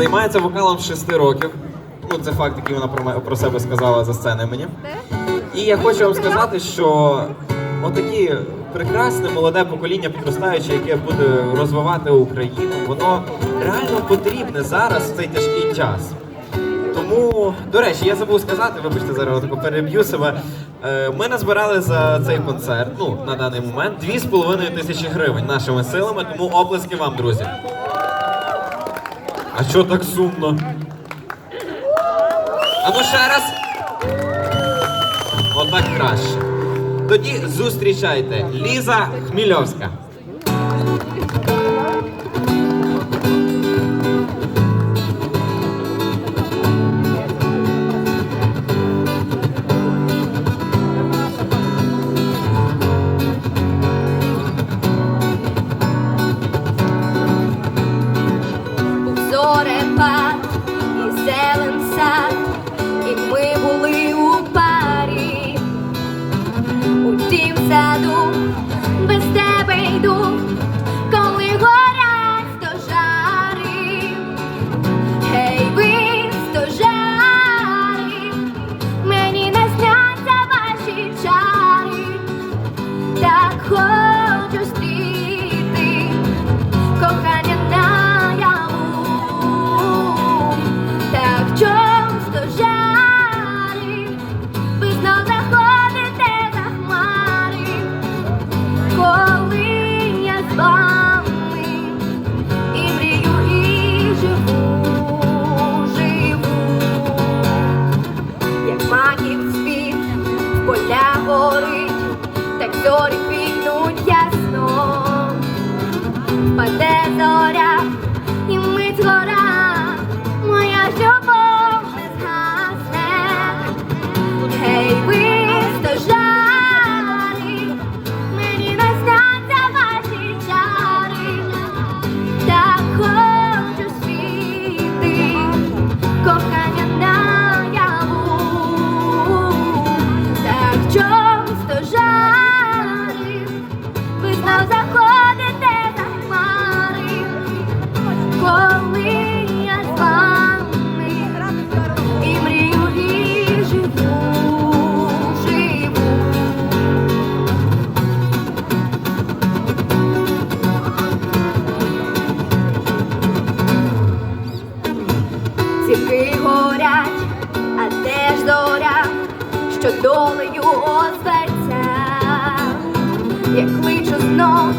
Займається вокалом з 6 років. Ну, це факт, який вона про, про себе сказала за сценою мені. І я хочу вам сказати, що отакі прекрасне молоде покоління підростаюче, яке буде розвивати Україну, воно реально потрібне зараз в цей тяжкий час. Тому, до речі, я забув сказати, вибачте, зараз тако переб'ю себе. Е, Ми назбирали за цей концерт, ну, на даний момент, 2,5 тисячі гривень нашими силами, тому оплески вам, друзі. А що так сумно? А ну ще раз. Отак краще. Тоді зустрічайте Ліза Хмільовська. Саду без тебе йду, коли горять стожари. Гей, ви стожари, мені не сняться ваші чари, так поля горить, так зорі квітнуть ясно паде зоря, Зірки горять, а де ж зоря, що долею озветься, як кличу знов